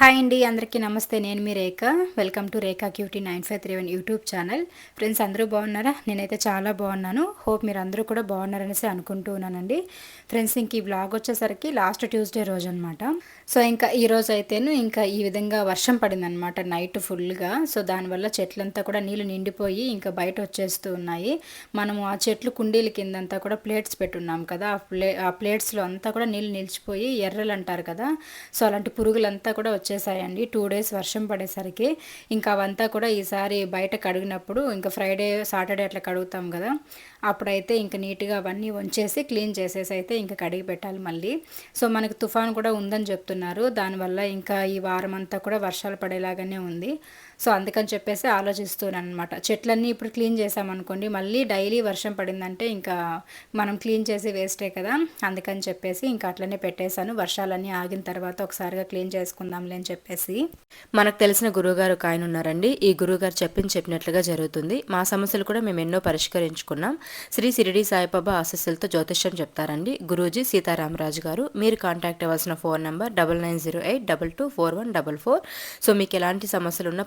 Hi అండి అందరికీ నమస్తే. నేను మీ Rekha. Welcome to Rekha cutie nine five three one YouTube channel friends అందరూ బాగున్నారా? నేనైతే చాలా బాగున్నాను. హోప్ మీరు అందరూ కూడా బాగున్నారనేసి అనుకుంటూ ఉన్నానండి. ఫ్రెండ్స్ ఇంక ఈ బ్లాగ్ వచ్చేసరికి లాస్ట్ ట్యూస్డే రోజు అనమాట సో ఇంకా ఈ రోజు అయితేను ఇంకా ఈ విధంగా వర్షం పడిందనమాట నైట్ ఫుల్గా సో దానివల్ల చెట్లంతా కూడా నీళ్ళు నిండిపోయి ఇంకా బయట వచ్చేస్తూ ఉన్నాయి. మనము ఆ చెట్లు కుండీల కిందంతా కూడా ప్లేట్స్ పెట్టున్నాం కదా. ఆ ప్లే ఆ ప్లేట్స్లో అంతా కూడా నీళ్ళు నిలిచిపోయి ఎర్రలు అంటారు కదా. సో అలాంటి పురుగులంతా కూడా వచ్చేసాయండి. టూ డేస్ వర్షం పడేసరికి ఇంకా అవంతా కూడా ఈసారి బయట కడిగినప్పుడు ఇంకా ఫ్రైడే సాటర్డే అట్లా కడుగుతాం కదా. అప్పుడైతే ఇంకా నీట్గా అవన్నీ వంచేసి క్లీన్ చేసేసి అయితే ఇంకా కడిగి పెట్టాలి మళ్ళీ. సో మనకు తుఫాన్ కూడా ఉందని చెప్తున్నారు. దానివల్ల ఇంకా ఈ వారం అంతా కూడా వర్షాలు పడేలాగానే ఉంది. సో అందుకని చెప్పేసి ఆలోచిస్తున్నాను అనమాట చెట్లన్నీ ఇప్పుడు క్లీన్ చేసామనుకోండి మళ్ళీ డైలీ వర్షం పడిందంటే ఇంకా మనం క్లీన్ చేసి వేస్టే కదా. అందుకని చెప్పేసి ఇంకా అట్లనే పెట్టేశాను. వర్షాలన్నీ ఆగిన తర్వాత ఒకసారిగా క్లీన్ చేసుకుందాంలే అని చెప్పేసి. మనకు తెలిసిన గురువుగారు ఒక ఆయన ఉన్నారండి. ఈ గురువుగారు చెప్పింది చెప్పినట్లుగా జరుగుతుంది. మా సమస్యలు కూడా మేము ఎన్నో పరిష్కరించుకున్నాం. శ్రీ సిరిడి సాయిబాబా ఆశస్సులతో జ్యోతిష్యం చెప్తారండి. గురూజీ సీతారామరాజు గారు మీరు కాంటాక్ట్ అవ్వాల్సిన phone number double nine zero eight double two four one double four. So మీకు ఎలాంటి సమస్యలు ఉన్నా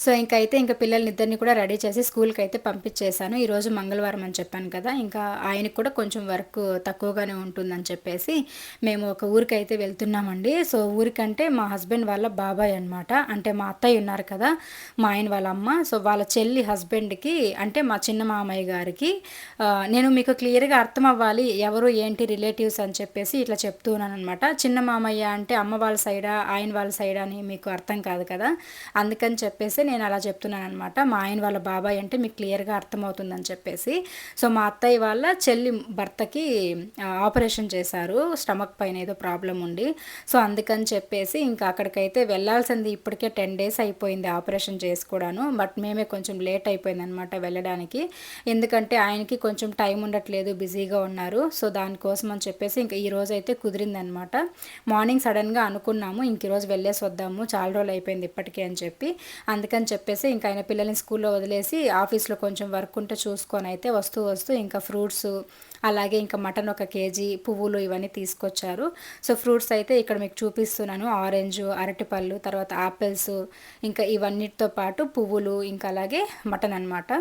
సో ఇంకా అయితే ఇంకా పిల్లల్ని ఇద్దరిని కూడా రెడీ చేసి స్కూల్కి అయితే పంపించేశాను ఈరోజు మంగళవారం అని చెప్పాను కదా ఇంకా ఆయనకు కూడా కొంచెం వర్క్ తక్కువగానే ఉంటుందని చెప్పేసి మేము ఒక ఊరికి అయితే వెళ్తున్నామండి. సో ఊరికంటే మా హస్బెండ్ వాళ్ళ బాబాయ్ అనమాట అంటే మా అత్తయ్య ఉన్నారు కదా మా ఆయన వాళ్ళ అమ్మ. సో వాళ్ళ చెల్లి హస్బెండ్కి అంటే మా చిన్న మామయ్య గారికి నేను మీకు క్లియర్గా అర్థం అవ్వాలి ఎవరు ఏంటి రిలేటివ్స్ అని చెప్పేసి ఇట్లా చెప్తున్నాను అనమాట చిన్న మామయ్య అంటే అమ్మ వాళ్ళ సైడా ఆయన వాళ్ళ సైడా అని మీకు అర్థం కాదు కదా అందుకని చెప్పేసి నేను అలా చెప్తున్నాను అనమాట మా ఆయన వాళ్ళ బాబాయ్ అంటే మీకు క్లియర్గా అర్థమవుతుందని చెప్పేసి. సో మా అత్తయ్య వాళ్ళ చెల్లి భర్తకి ఆపరేషన్ చేశారు. స్టమక్ పైన ఏదో ప్రాబ్లం ఉండి. సో అందుకని చెప్పేసి ఇంకా అక్కడికైతే వెళ్ళాల్సింది ఇప్పటికే టెన్ డేస్ అయిపోయింది ఆపరేషన్ చేసుకోవడాను. బట్ మేమే కొంచెం లేట్ అయిపోయింది అనమాట వెళ్ళడానికి. ఎందుకంటే ఆయనకి కొంచెం టైం ఉండట్లేదు బిజీగా ఉన్నారు. సో దానికోసం అని చెప్పేసి ఇంకా ఈ రోజు అయితే కుదిరిందనమాట మార్నింగ్ సడన్గా అనుకున్నాము ఇంక ఈరోజు వెళ్ళేసి వద్దాము చాలా రోజులు అయిపోయింది ఇప్పటికే అని చెప్పి. అందుకని చెప్పేసి ఇంకా ఆయన పిల్లల్ని స్కూల్లో వదిలేసి ఆఫీస్లో కొంచెం వర్క్ ఉంటే చూసుకొని అయితే వస్తూ వస్తూ ఇంకా ఫ్రూట్స్ అలాగే ఇంకా మటన్ ఒక కేజీ పువ్వులు ఇవన్నీ తీసుకొచ్చారు. సో ఫ్రూట్స్ అయితే ఇక్కడ మీకు చూపిస్తున్నాను. ఆరెంజ్ అరటిపళ్ళు తర్వాత ఆపిల్స్ ఇంకా ఇవన్నిటితో పాటు పువ్వులు ఇంకా అలాగే మటన్ అనమాట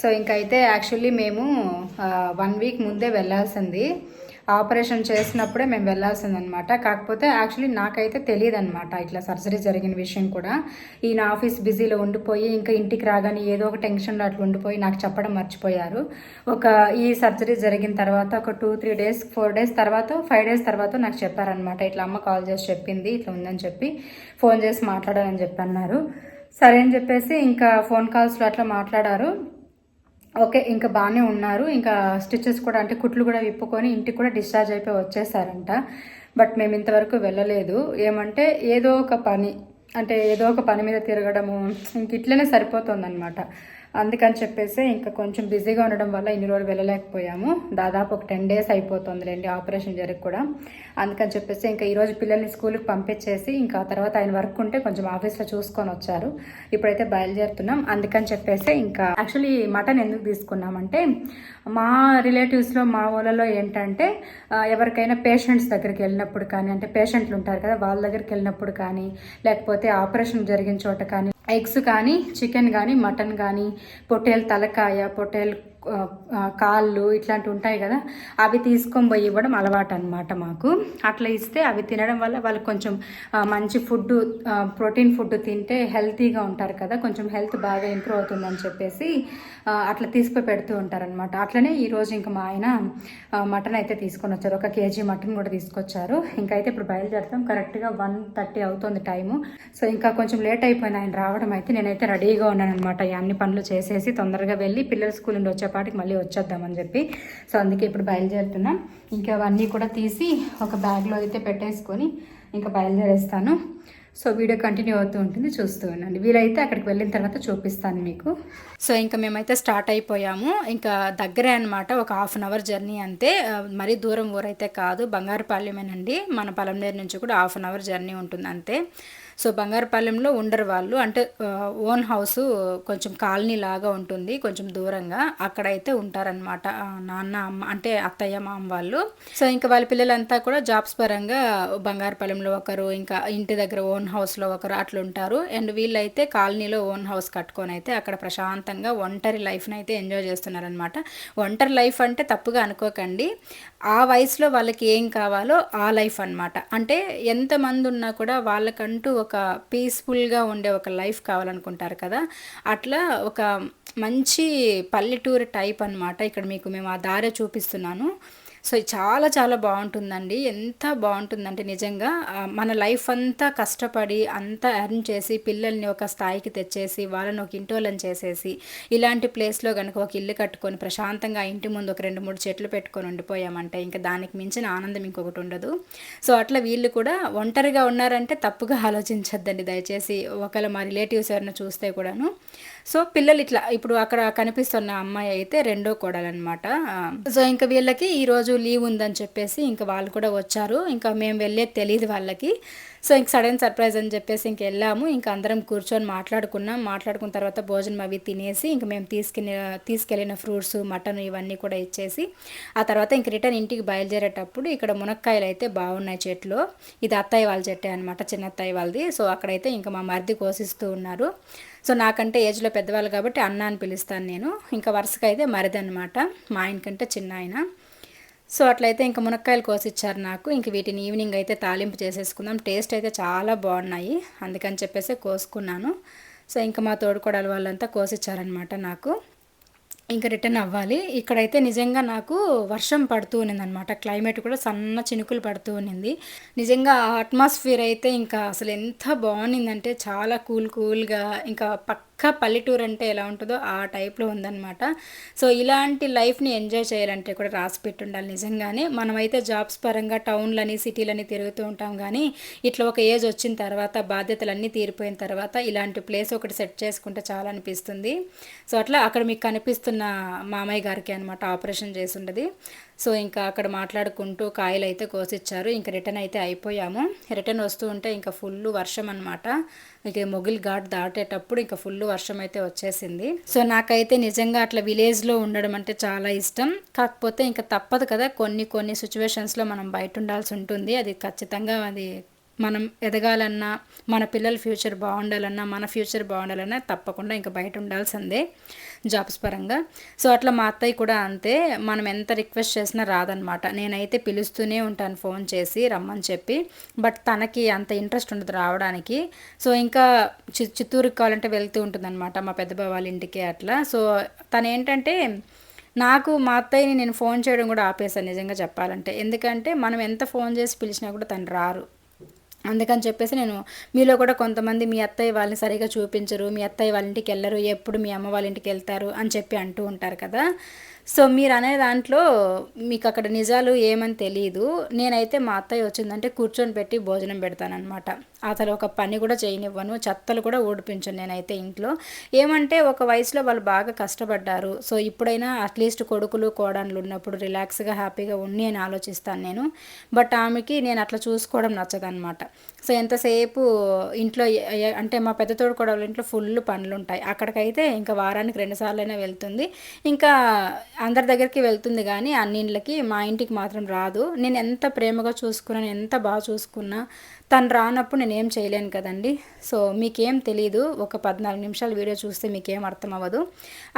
సో ఇంకైతే యాక్చువల్లీ మేము వన్ వీక్ ముందే వెళ్ళాల్సింది. ఆపరేషన్ చేసినప్పుడే మేము వెళ్ళాల్సిందనమాట. కాకపోతే యాక్చువల్లీ నాకైతే తెలియదు అనమాట ఇట్లా సర్జరీ జరిగిన విషయం కూడా. ఈయన ఆఫీస్ బిజీలో ఉండిపోయి ఇంకా ఇంటికి రాగానే ఏదో ఒక టెన్షన్లో అట్లా ఉండిపోయి నాకు చెప్పడం మర్చిపోయారు. ఒక ఈ సర్జరీ జరిగిన తర్వాత ఒక two three days four days తర్వాత ఫైవ్ డేస్ తర్వాత నాకు చెప్పారనమాట. ఇట్లా అమ్మ కాల్ చేసి చెప్పింది ఇట్లా ఉందని చెప్పి ఫోన్ చేసి మాట్లాడాలని చెప్పి అన్నారు సరే అని చెప్పేసి ఇంకా ఫోన్ కాల్స్లో అట్లా మాట్లాడారు. ఓకే ఇంకా బాగానే ఉన్నారు. ఇంకా స్టిచెస్ కూడా అంటే కుట్లు కూడా విప్పుకొని ఇంటికి కూడా డిశ్చార్జ్ అయిపోయి వచ్చేసారంట. బట్ మేము ఇంతవరకు వెళ్ళలేదు. ఏమంటే ఏదో ఒక పని అంటే ఏదో ఒక పని మీద తిరగడము ఇంక ఇట్లనే సరిపోతుందన్నమాట. అందుకని చెప్పేసి ఇంకా కొంచెం బిజీగా ఉండడం వల్ల ఇన్ని రోజులు వెళ్ళలేకపోయాము. దాదాపు ఒక టెన్ డేస్ అయిపోతుందిలేండి ఆపరేషన్ జరిగి కూడా. అందుకని చెప్పేసి ఇంకా ఈరోజు పిల్లల్ని స్కూల్కి పంపించేసి ఇంకా తర్వాత ఆయన వర్క్ ఉంటే కొంచెం ఆఫీస్లో చూసుకొని వచ్చారు. ఇప్పుడైతే బయలుదేరుతున్నాం. అందుకని చెప్పేసి ఇంకా యాక్చువల్లీ మటన్ ఎందుకు తీసుకున్నామంటే మా రిలేటివ్స్లో మా ఊళ్ళలో ఏంటంటే ఎవరికైనా పేషెంట్స్ దగ్గరికి వెళ్ళినప్పుడు కానీ అంటే పేషెంట్లు ఉంటారు కదా వాళ్ళ దగ్గరికి వెళ్ళినప్పుడు కానీ లేకపోతే ఆపరేషన్ జరిగిన చోట కానీ ఎగ్స్ కానీ చికెన్ కానీ మటన్ కానీ పొట్టేలు తలకాయ పొట్టేలు కాళ్ళు ఇట్లాంటివి ఉంటాయి కదా అవి తీసుకొని పోయి ఇవ్వడం అలవాటు అనమాట మాకు. అట్లా ఇస్తే అవి తినడం వల్ల వాళ్ళు కొంచెం మంచి ఫుడ్ ప్రోటీన్ ఫుడ్ తింటే హెల్తీగా ఉంటారు కదా కొంచెం హెల్త్ బాగా ఇంప్రూవ్ అవుతుందని చెప్పేసి అట్లా తీసుకుని పెడుతూ ఉంటారనమాట అట్లనే ఈరోజు ఇంకా మా ఆయన మటన్ అయితే తీసుకొని వచ్చారు. ఒక కేజీ మటన్ కూడా తీసుకొచ్చారు. ఇంకా అయితే ఇప్పుడు బయలుదేరుతాం. కరెక్ట్గా వన్ థర్టీ అవుతుంది టైము. సో ఇంకా కొంచెం లేట్ అయిపోయిన ఆయన రావడం అయితే నేనైతే రెడీగా ఉన్నాను అనమాట అన్ని పనులు చేసేసి తొందరగా వెళ్ళి పిల్లల స్కూల్ నుండి వచ్చేపాటికి మళ్ళీ వచ్చేద్దామని చెప్పి. సో అందుకే ఇప్పుడు బయలుదేరుతున్నాం. ఇంకా అవన్నీ కూడా తీసి ఒక బ్యాగ్లో అయితే పెట్టేసుకొని ఇంకా బయలుదేరేస్తాను. సో వీడియో కంటిన్యూ అవుతూ ఉంటుంది. చూస్తూ ఉండండి. వీలైతే అక్కడికి వెళ్ళిన తర్వాత చూపిస్తాను మీకు. సో ఇంకా మేమైతే స్టార్ట్ అయిపోయాము. ఇంకా దగ్గరే అనమాట ఒక హాఫ్ అన్ అవర్ జర్నీ అంతే. మరీ దూరం ఊరైతే కాదు. బంగారుపాలెమేనండి. మన పలంనేరు నుంచి కూడా హాఫ్ అన్ అవర్ జర్నీ ఉంటుంది అంతే. సో బంగారపాలెంలో ఉండరు వాళ్ళు. అంటే ఓన్ హౌస్ కొంచెం కాలనీ లాగా ఉంటుంది కొంచెం దూరంగా. అక్కడైతే ఉంటారనమాట నాన్న అమ్మ అంటే అత్తయ్య మామ వాళ్ళు. సో ఇంకా వాళ్ళ పిల్లలంతా కూడా జాబ్స్ పరంగా బంగారపాలెంలో ఒకరు ఇంకా ఇంటి దగ్గర ఓన్ హౌస్లో ఒకరు అట్లా ఉంటారు. అండ్ వీళ్ళైతే కాలనీలో ఓన్ హౌస్ కట్టుకొని అయితే అక్కడ ప్రశాంతంగా ఒంటరి లైఫ్ని అయితే ఎంజాయ్ చేస్తున్నారనమాట ఒంటరి లైఫ్ అంటే తప్పుగా అనుకోకండి. ఆ వయసులో వాళ్ళకి ఏం కావాలో ఆ లైఫ్ అన్నమాట. అంటే ఎంతమంది ఉన్నా కూడా వాళ్ళకంటూ ఒక పీస్ఫుల్గా ఉండే ఒక లైఫ్ కావాలనుకుంటారు కదా. అట్లా ఒక మంచి పల్లెటూరు టైప్ అన్నమాట. ఇక్కడ మీకు మేము ఆ దారి చూపిస్తున్నాను. సో ఇది చాలా చాలా బాగుంటుందండి. ఎంత బాగుంటుందంటే నిజంగా మన లైఫ్ అంతా కష్టపడి అంతా ఎర్న్ చేసి పిల్లల్ని ఒక స్థాయికి తెచ్చేసి వాళ్ళని ఒక ఇంటోళ్ళని చేసేసి ఇలాంటి ప్లేస్లో కనుక ఒక ఇల్లు కట్టుకొని ప్రశాంతంగా ఇంటి ముందు ఒక రెండు మూడు చెట్లు పెట్టుకొని ఉండిపోయామంటే ఇంకా దానికి మించిన ఆనందం ఇంకొకటి ఉండదు. సో అట్లా వీళ్ళు కూడా ఒంటరిగా ఉన్నారంటే తప్పుగా ఆలోచించద్దండి. దయచేసి ఒకవేళ మా రిలేటివ్స్ ఎవరైనా చూస్తే కూడాను. సో పిల్లలు ఇట్లా ఇప్పుడు అక్కడ కనిపిస్తున్న అమ్మాయి అయితే రెండో కోడలన్నమాట. సో ఇంకా వీళ్ళకి ఈరోజు లీవ్ ఉందని చెప్పేసి ఇంకా వాళ్ళు కూడా వచ్చారు. ఇంకా మేము వెళ్ళేది తెలియదు వాళ్ళకి. సో ఇంక సడన్ సర్ప్రైజ్ అని చెప్పేసి ఇంక వెళ్ళాము. ఇంకా అందరం కూర్చొని మాట్లాడుకున్నాం. మాట్లాడుకున్న తర్వాత భోజనం అవి తినేసి ఇంక మేము తీసుకెళ్ళి తీసుకెళ్ళిన ఫ్రూట్స్ మటన్ ఇవన్నీ కూడా ఇచ్చేసి ఆ తర్వాత ఇంక రిటర్న్ ఇంటికి బయలుదేరేటప్పుడు ఇక్కడ మునక్కాయలు అయితే బాగున్నాయి చెట్లు. ఇది అత్తయ్య వాళ్ళ చెట్టే అనమాట చిన్న అత్తయ్య వాళ్ళది. సో అక్కడైతే ఇంకా మా మరిది కోసిస్తూ ఉన్నారు. సో నాకంటే ఏజ్లో పెద్దవాళ్ళు కాబట్టి అన్న అని పిలుస్తాను నేను. ఇంకా వరుసగా అయితే మరిది అనమాట మా ఆయనకంటే చిన్న ఆయన. సో అట్లయితే ఇంకా మునక్కాయలు కోసిచ్చారు నాకు. ఇంక వీటిని ఈవినింగ్ అయితే తాలింపు చేసేసుకుందాం. టేస్ట్ అయితే చాలా బాగున్నాయి. అందుకని చెప్పేసి కోసుకున్నాను. సో ఇంకా మా తోడుకోడలు వాళ్ళంతా కోసిచ్చారనమాట నాకు. ఇంకా రిటర్న్ అవ్వాలి. ఇక్కడైతే నిజంగా నాకు వర్షం పడుతూ ఉన్నింది అనమాట క్లైమేట్ కూడా సన్న చినుకులు పడుతూ ఉన్నింది. నిజంగా ఆ అట్మాస్ఫియర్ అయితే ఇంకా అసలు ఎంత బాగుండిందంటే చాలా కూల్ కూల్గా ఇంకా పక్క పల్లెటూరు అంటే ఎలా ఉంటుందో ఆ టైప్లో ఉందన్నమాట. సో ఇలాంటి లైఫ్ని ఎంజాయ్ చేయాలంటే కూడా రాసి పెట్టి ఉండాలి నిజంగానే. మనమైతే జాబ్స్ పరంగా టౌన్లని సిటీలని తిరుగుతూ ఉంటాం కానీ ఇట్లా ఒక ఏజ్ వచ్చిన తర్వాత బాధ్యతలన్నీ తీరిపోయిన తర్వాత ఇలాంటి ప్లేస్ ఒకటి సెట్ చేసుకుంటే చాలా అనిపిస్తుంది. సో అట్లా అక్కడ మీకు కనిపిస్తున్న మామయ్య గారికి అనమాట ఆపరేషన్ చేసి ఉండదు. సో ఇంకా అక్కడ మాట్లాడుకుంటూ కాయలు అయితే కోసిచ్చారు. ఇంకా రిటర్న్ అయితే అయిపోయాము. రిటర్న్ వస్తూ ఉంటే ఇంకా ఫుల్ వర్షం అనమాట ఇక మొగిల్ ఘాట్ దాటేటప్పుడు ఇంకా ఫుల్ వర్షం అయితే వచ్చేసింది. సో నాకైతే నిజంగా అట్లా విలేజ్లో ఉండడం అంటే చాలా ఇష్టం. కాకపోతే ఇంకా తప్పదు కదా కొన్ని కొన్ని సిచ్యువేషన్స్లో మనం బయట ఉండాల్సి ఉంటుంది. అది ఖచ్చితంగా అది మనం ఎదగాలన్నా మన పిల్లల ఫ్యూచర్ బాగుండాలన్నా మన ఫ్యూచర్ బాగుండాలన్నా తప్పకుండా ఇంకా బయట ఉండాల్సిందే జాబ్స్ పరంగా. సో అట్లా మా అత్తయ్య కూడా అంతే మనం ఎంత రిక్వెస్ట్ చేసినా రాదనమాట. నేనైతే పిలుస్తూనే ఉంటాను ఫోన్ చేసి రమ్మని చెప్పి బట్ తనకి అంత ఇంట్రెస్ట్ ఉండదు రావడానికి. సో ఇంకా చి చిత్తూరుకి కావాలంటే వెళ్తూ ఉంటుందన్నమాట మా పెద్ద వాళ్ళ ఇంటికి అట్లా. సో తను ఏంటంటే నాకు మా అత్తయ్యని నేను ఫోన్ చేయడం కూడా ఆపేసాను నిజంగా చెప్పాలంటే. ఎందుకంటే మనం ఎంత ఫోన్ చేసి పిలిచినా కూడా తను రారు. అందుకని చెప్పేసి నేను మీలో కూడా కొంతమంది మీ అత్తయ్య వాళ్ళని సరిగా చూపించరు మీ అత్తయ్య వాళ్ళ ఇంటికి వెళ్ళరు ఎప్పుడు మీ అమ్మ వాళ్ళ ఇంటికి వెళ్తారు అని చెప్పి అంటూ ఉంటారు కదా. సో మీరు అనే దాంట్లో మీకు అక్కడ నిజాలు ఏమని తెలియదు నేనైతే మా అత్తయ్య వచ్చిందంటే కూర్చొని పెట్టి భోజనం పెడతానమాట అసలు ఒక పని కూడా చేయనివ్వను చెత్తలు కూడా ఊడిపించను నేనైతే ఇంట్లో. ఏమంటే ఒక వయసులో వాళ్ళు బాగా కష్టపడ్డారు. సో ఇప్పుడైనా అట్లీస్ట్ కొడుకులు కోడన్లు ఉన్నప్పుడు రిలాక్స్గా హ్యాపీగా ఉండి అని ఆలోచిస్తాను నేను. బట్ ఆమెకి నేను అట్లా చూసుకోవడం నచ్చదనమాట సో ఎంతసేపు ఇంట్లో అంటే మా పెద్ద తోడు కూడా ఇంట్లో ఫుల్ పనులు ఉంటాయి అక్కడికైతే ఇంకా వారానికి రెండుసార్లు అయినా వెళ్తుంది. ఇంకా అందరి దగ్గరికి వెళ్తుంది కానీ అన్నింటికి మా ఇంటికి మాత్రం రాదు. నేను ఎంత ప్రేమగా చూసుకున్నాను ఎంత బాగా చూసుకున్నా తను రానప్పుడు నేను ఏం చేయలేను కదండి. సో మీకేం తెలియదు ఒక పద్నాలుగు నిమిషాలు వీడియో చూస్తే మీకేం అర్థం అవ్వదు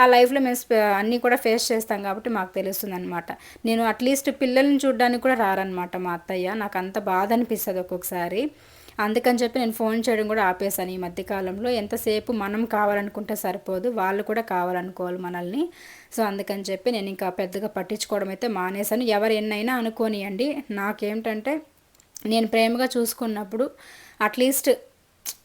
ఆ లైఫ్లో మేము అన్నీ కూడా ఫేస్ చేస్తాం కాబట్టి మాకు తెలుస్తుంది అనమాట నేను అట్లీస్ట్ పిల్లల్ని చూడడానికి కూడా రారనమాట మా అత్తయ్య. నాకు అంత బాధ అనిపిస్తుంది ఒక్కొక్కసారి. అందుకని చెప్పి నేను ఫోన్ చేయడం కూడా ఆపేశాను ఈ మధ్యకాలంలో ఎంతసేపు మనం కావాలనుకుంటే సరిపోదు. వాళ్ళు కూడా కావాలనుకోవాలి మనల్ని. సో అందుకని చెప్పి నేను ఇంకా పెద్దగా పట్టించుకోవడం అయితే మానేశాను. ఎవరు ఎన్నైనా అనుకోనియండి. నాకేమిటంటే నేను ప్రేమగా చూసుకున్నప్పుడు అట్లీస్ట్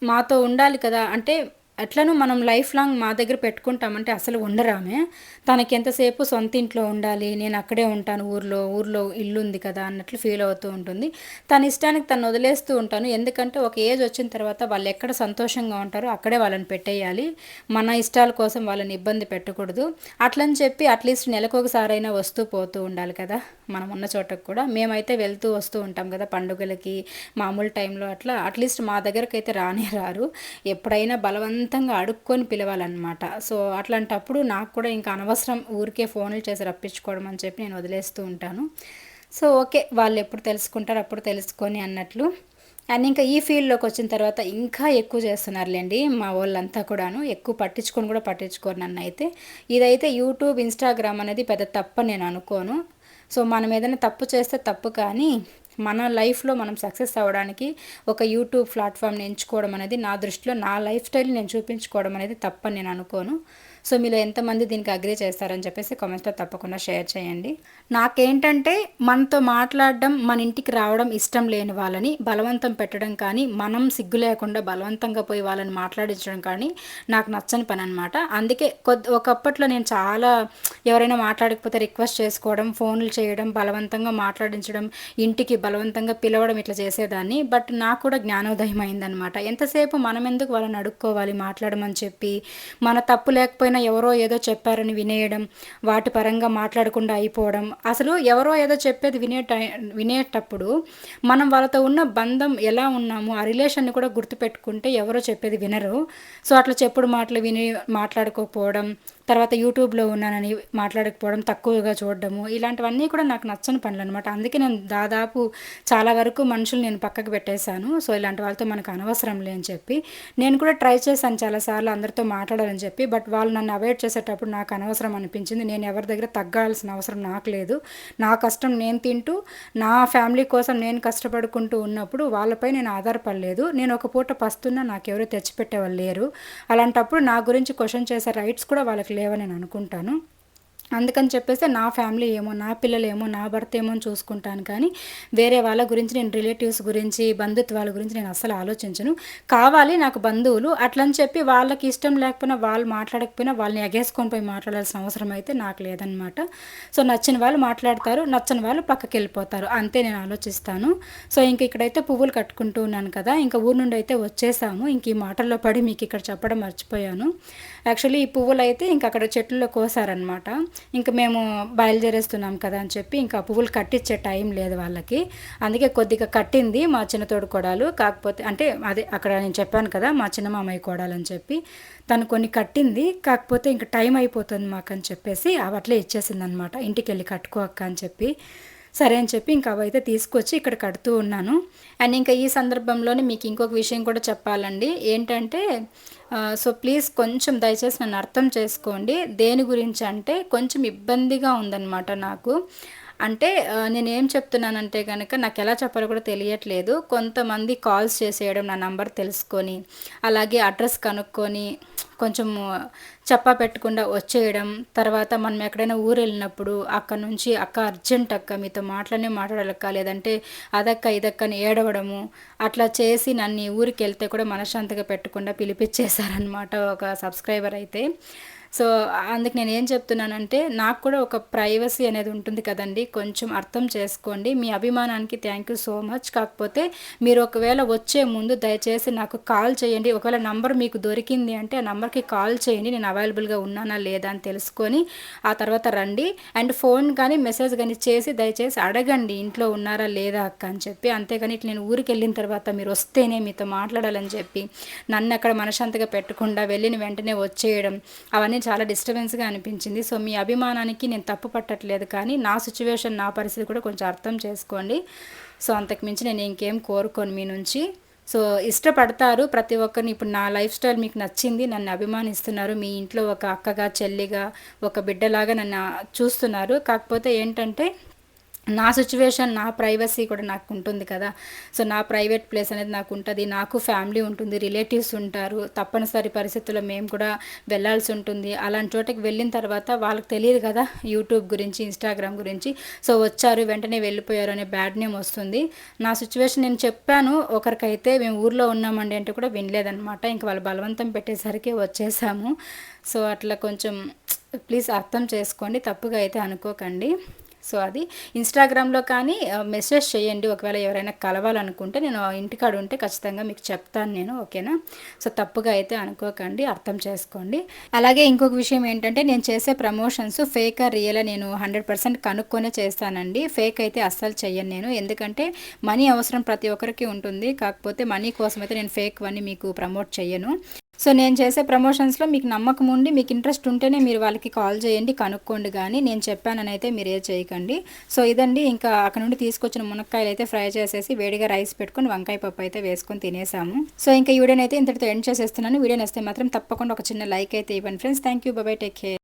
మాతో ఉండాలి కదా. అంటే ఎట్లను మనం లైఫ్ లాంగ్ మా దగ్గర పెట్టుకుంటామంటే అసలు ఉండరామే. తనకి ఎంతసేపు సొంత ఇంట్లో ఉండాలి నేను అక్కడే ఉంటాను ఊర్లో ఊర్లో ఇల్లు ఉంది కదా అన్నట్లు ఫీల్ అవుతూ ఉంటుంది. తన ఇష్టానికి తను వదిలేస్తూ ఉంటాను. ఎందుకంటే ఒక ఏజ్ వచ్చిన తర్వాత వాళ్ళు ఎక్కడ సంతోషంగా ఉంటారో అక్కడే వాళ్ళని పెట్టేయాలి. మన ఇష్టాల కోసం వాళ్ళని ఇబ్బంది పెట్టకూడదు. అట్లని చెప్పి అట్లీస్ట్ నెలకు ఒకసారైనా వస్తూ పోతూ ఉండాలి కదా. మనం ఉన్న చోటకు కూడా. మేమైతే వెళ్తూ వస్తూ ఉంటాం కదా పండుగలకి మామూలు టైంలో అట్లా. అట్లీస్ట్ మా దగ్గరకైతే రానే రారు. ఎప్పుడైనా బలవంతంగా అడుక్కొని పిలవాలన్నమాట. సో అట్లాంటప్పుడు నాకు కూడా ఇంకా అనవసరం ఊరికే ఫోన్లు చేసి రప్పించుకోవడం అని చెప్పి నేను వదిలేస్తూ ఉంటాను. సో ఓకే వాళ్ళు ఎప్పుడు తెలుసుకుంటారు అప్పుడు తెలుసుకొని అన్నట్లు. అండ్ ఇంకా ఈ ఫీల్డ్లోకి వచ్చిన తర్వాత ఇంకా ఎక్కువ చేస్తున్నారులేండి మా వాళ్ళంతా కూడాను. ఎక్కువ పట్టించుకొని కూడా పట్టించుకోరు నన్ను అయితే ఇదైతే యూట్యూబ్ ఇన్స్టాగ్రామ్ అనేది పెద్ద తప్ప నేను అనుకోను. సో మనం ఏదైనా తప్పు చేస్తే తప్పు కానీ మన లైఫ్లో మనం సక్సెస్ అవ్వడానికి ఒక యూట్యూబ్ ప్లాట్ఫామ్ని ఎంచుకోవడం అనేది నా దృష్టిలో నా లైఫ్ స్టైల్ నేను చూపించుకోవడం అనేది తప్పని నేను అనుకోను. సో మీలో ఎంతమంది దీనికి అగ్రి చేస్తారని చెప్పేసి కామెంట్స్లో తప్పకుండా షేర్ చేయండి. నాకేంటంటే మనతో మాట్లాడడం మన ఇంటికి రావడం ఇష్టం లేని వాళ్ళని బలవంతం పెట్టడం కానీ మనం సిగ్గు లేకుండా బలవంతంగా పోయి వాళ్ళని మాట్లాడించడం కానీ నాకు నచ్చని పని అనమాట అందుకే కొద్ది ఒకప్పట్లో నేను చాలా ఎవరైనా మాట్లాడకపోతే రిక్వెస్ట్ చేసుకోవడం ఫోన్లు చేయడం బలవంతంగా మాట్లాడించడం ఇంటికి బలవంతంగా పిలవడం ఇట్లా చేసేదాన్ని. బట్ నాకు కూడా జ్ఞానోదయం అయిందనమాట ఎంతసేపు మనం ఎందుకు వాళ్ళని అడుక్కోవాలి మాట్లాడమని చెప్పి మన తప్పు లేకపోయినా ఎవరో ఏదో చెప్పారని వినేయడం వాటి పరంగా మాట్లాడకుండా అయిపోవడం. అసలు ఎవరో ఏదో చెప్పేది వినే టై వినేటప్పుడు మనం వాళ్ళతో ఉన్న బంధం ఎలా ఉన్నాము ఆ రిలేషన్ని కూడా గుర్తుపెట్టుకుంటే ఎవరో చెప్పేది వినరు. సో అట్లా చెప్పుడు మాటలు విని మాట్లాడుకోకపోవడం తర్వాత యూట్యూబ్లో ఉన్నానని మాట్లాడకపోవడం తక్కువగా చూడడము ఇలాంటివన్నీ కూడా నాకు నచ్చని పనులు అనమాట అందుకే నేను దాదాపు చాలా వరకు మనుషులు నేను పక్కకు పెట్టేశాను. సో ఇలాంటి వాళ్ళతో మనకు అనవసరం లేని చెప్పి నేను కూడా ట్రై చేశాను చాలాసార్లు అందరితో మాట్లాడాలని చెప్పి. బట్ వాళ్ళు నన్ను అవాయిడ్ చేసేటప్పుడు నాకు అనవసరం అనిపించింది. నేను ఎవరి దగ్గర తగ్గాల్సిన అవసరం నాకు లేదు. నా కష్టం నేను తింటూ నా ఫ్యామిలీ కోసం నేను కష్టపడుకుంటూ ఉన్నప్పుడు వాళ్ళపై నేను ఆధారపడలేదు. నేను ఒక పూట పస్తున్నా నాకెవరో తెచ్చిపెట్టేవాళ్ళు లేరు. అలాంటప్పుడు నా గురించి క్వశ్చన్ చేసే రైట్స్ కూడా వాళ్ళకి లేవని నేను అనుకుంటాను. అందుకని చెప్పేసి నా ఫ్యామిలీ ఏమో నా పిల్లలు ఏమో నా భర్త ఏమో అని చూసుకుంటాను. కానీ వేరే వాళ్ళ గురించి నేను రిలేటివ్స్ గురించి బంధుత్వాల గురించి నేను అస్సలు ఆలోచించను. కావాలి నాకు బంధువులు. అట్లని చెప్పి వాళ్ళకి ఇష్టం లేకపోయినా వాళ్ళు మాట్లాడకపోయినా వాళ్ళని ఎగేసుకొని పోయి మాట్లాడాల్సిన అవసరం అయితే నాకు లేదనమాట సో నచ్చిన వాళ్ళు మాట్లాడతారు నచ్చని వాళ్ళు పక్కకి వెళ్ళిపోతారు. అంతే నేను ఆలోచిస్తాను. సో ఇంక ఇక్కడైతే పువ్వులు కట్టుకుంటూ ఉన్నాను కదా ఇంకా ఊరు నుండి అయితే వచ్చేసాము. ఇంక ఈ మాటల్లో పడి మీకు ఇక్కడ చెప్పడం మర్చిపోయాను. యాక్చువల్లీ ఈ పువ్వులు అయితే ఇంక అక్కడ చెట్లలో కోసారనమాట ఇంకా మేము బయలుదేరేస్తున్నాం కదా అని చెప్పి ఇంకా పువ్వులు కట్టించే టైం లేదు వాళ్ళకి. అందుకే కొద్దిగా కట్టింది మా చిన్న తోడు కొడాలు. కాకపోతే అంటే అదే అక్కడ నేను చెప్పాను కదా మా చిన్న మామయ్య కొడాలని అని చెప్పి తను కొన్ని కట్టింది. కాకపోతే ఇంకా టైం అయిపోతుంది మాకు అని చెప్పేసి అవట్లే అట్లే ఇచ్చేసింది అనమాట ఇంటికి వెళ్ళి కట్టుకో అక్క అని చెప్పి. సరే అని చెప్పి ఇంకా అవైతే తీసుకొచ్చి ఇక్కడ కడుతూ ఉన్నాను. అండ్ ఇంకా ఈ సందర్భంలోనే మీకు ఇంకొక విషయం కూడా చెప్పాలండి. ఏంటంటే సో ప్లీజ్ కొంచెం దయచేసి నన్ను అర్థం చేసుకోండి. దేని గురించి అంటే కొంచెం ఇబ్బందిగా ఉందన్నమాట నాకు. అంటే నేను ఏం చెప్తున్నానంటే కనుక నాకు ఎలా చెప్పాలో కూడా తెలియట్లేదు. కొంతమంది కాల్స్ చేసేయడం నా నంబర్ తెలుసుకొని అలాగే అడ్రస్ కనుక్కొని కొంచెం చెప్పా పెట్టకుండా వచ్చేయడం తర్వాత మనం ఎక్కడైనా ఊరు వెళ్ళినప్పుడు అక్కడ నుంచి అక్క అర్జెంట్ అక్క మీతో మాట్లాడనే మాట్లాడాలక్క లేదంటే అదక్క ఇదక్కని ఏడవడము అట్లా చేసి నన్ను ఊరికి వెళ్తే కూడా మనశ్శాంతిగా పెట్టకుండా పిలిపించేశారనమాట ఒక సబ్స్క్రైబర్ అయితే. సో అందుకు నేను ఏం చెప్తున్నానంటే నాకు కూడా ఒక ప్రైవసీ అనేది ఉంటుంది కదండి. కొంచెం అర్థం చేసుకోండి. మీ అభిమానానికి థ్యాంక్ యూ సో మచ్. కాకపోతే మీరు ఒకవేళ వచ్చే ముందు దయచేసి నాకు కాల్ చేయండి. ఒకవేళ నంబర్ మీకు దొరికింది అంటే ఆ నంబర్కి కాల్ చేయండి. నేను అవైలబుల్గా ఉన్నానా లేదా అని తెలుసుకొని ఆ తర్వాత రండి. అండ్ ఫోన్ కానీ మెసేజ్ కానీ చేసి దయచేసి అడగండి. ఇంట్లో ఉన్నారా లేదా అక్క అని చెప్పి. అంతేగాని ఇట్లా నేను ఊరికి వెళ్ళిన తర్వాత మీరు వస్తేనే మీతో మాట్లాడాలని చెప్పి నన్ను అక్కడ మనశాంతిగా పెట్టకుండా వెళ్ళిన వెంటనే వచ్చేయడం అవన్నీ చాలా డిస్టర్బెన్స్గా అనిపించింది. సో మీ అభిమానానికి నేను తప్పు పట్టట్లేదు కానీ నా సిచ్యువేషన్ నా పరిస్థితి కూడా కొంచెం అర్థం చేసుకోండి. సో అంతకుమించి నేను ఇంకేం కోరుకోను మీ నుంచి. సో ఇష్టపడతారు ప్రతి ఒక్కరిని. ఇప్పుడు నా లైఫ్ స్టైల్ మీకు నచ్చింది నన్ను అభిమానిస్తున్నారు. మీ ఇంట్లో ఒక అక్కగా చెల్లిగా ఒక బిడ్డలాగా నన్ను చూస్తున్నారు. కాకపోతే ఏంటంటే నా సిచ్యువేషన్ నా ప్రైవసీ కూడా నాకు ఉంటుంది కదా. సో నా ప్రైవేట్ ప్లేస్ అనేది నాకు ఉంటుంది. నాకు ఫ్యామిలీ ఉంటుంది రిలేటివ్స్ ఉంటారు. తప్పనిసరి పరిస్థితుల్లో మేము కూడా వెళ్ళాల్సి ఉంటుంది. అలాంటి చోటకి వెళ్ళిన తర్వాత వాళ్ళకి తెలియదు కదా యూట్యూబ్ గురించి ఇన్స్టాగ్రామ్ గురించి. సో వచ్చారు వెంటనే వెళ్ళిపోయారు అనే బ్యాడ్ నేమ్ వస్తుంది. నా సిచ్యువేషన్ నేను చెప్పాను ఒకరికైతే మేము ఊర్లో ఉన్నామండి అంటే కూడా వినలేదన్నమాట. ఇంకా వాళ్ళు బలవంతం పెట్టేసరికి వచ్చేసాము. సో అట్లా కొంచెం ప్లీజ్ అర్థం చేసుకోండి తప్పుగా అయితే అనుకోకండి. సో అది ఇన్స్టాగ్రామ్లో కానీ మెసేజ్ చేయండి. ఒకవేళ ఎవరైనా కలవాలనుకుంటే నేను ఇంటికాడ ఉంటే ఖచ్చితంగా మీకు చెప్తాను నేను ఓకేనా? సో తప్పుగా అయితే అనుకోకండి అర్థం చేసుకోండి. అలాగే ఇంకొక విషయం ఏంటంటే నేను చేసే ప్రమోషన్స్ ఫేక్ రియల్ నేను హండ్రెడ్ పర్సెంట్ కనుక్కొనే చేస్తానండి. ఫేక్ అయితే అస్సలు చెయ్యను నేను. ఎందుకంటే మనీ అవసరం ప్రతి ఒక్కరికి ఉంటుంది. కాకపోతే మనీ కోసం అయితే నేను ఫేక్ అని మీకు ప్రమోట్ చెయ్యను. సో నేను చేసే ప్రమోషన్స్లో మీకు నమ్మకం ఉండి మీకు ఇంట్రెస్ట్ ఉంటేనే మీరు వాళ్ళకి కాల్ చేయండి కనుక్కోండి కానీ నేను చెప్పానని అయితే మీరు ఏ చేయకండి. సో ఇదండి ఇంకా అక్కడ నుండి తీసుకొచ్చిన మునక్కాయలు అయితే ఫ్రై చేసేసి వేడిగా రైస్ పెట్టుకొని వంకాయ పప్పు అయితే వేసుకొని తినేసాము. సో ఇంకా ఈ వీడియోని అయితే ఇంతటితో ఎండ్ చేసేస్తున్నాను. వీడియోని వస్తే మాత్రం తప్పకుండా ఒక చిన్న లైక్ అయితే ఇవ్వండి ఫ్రెండ్స్. Thank you. బాబాయ్ టేక్ కేర్.